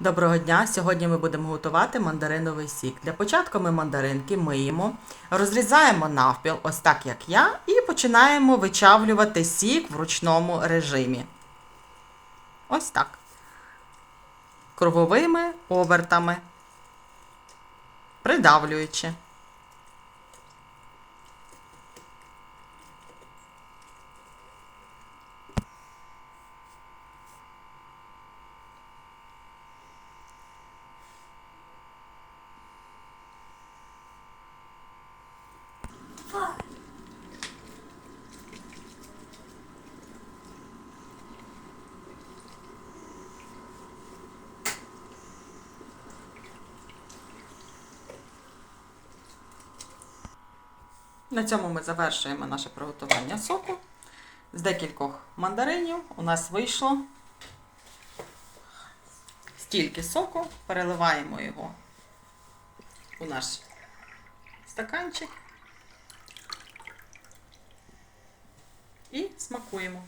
Доброго дня! Сьогодні ми будемо готувати мандариновий сік. Для початку ми мандаринки миємо, розрізаємо навпіл, ось так як я, і починаємо вичавлювати сік в ручному режимі. Ось так. Круговими обертами, придавлюючи. На цьому ми завершуємо наше приготування соку. З декількох мандаринів у нас вийшло стільки соку. Переливаємо його у наш стаканчик і смакуємо.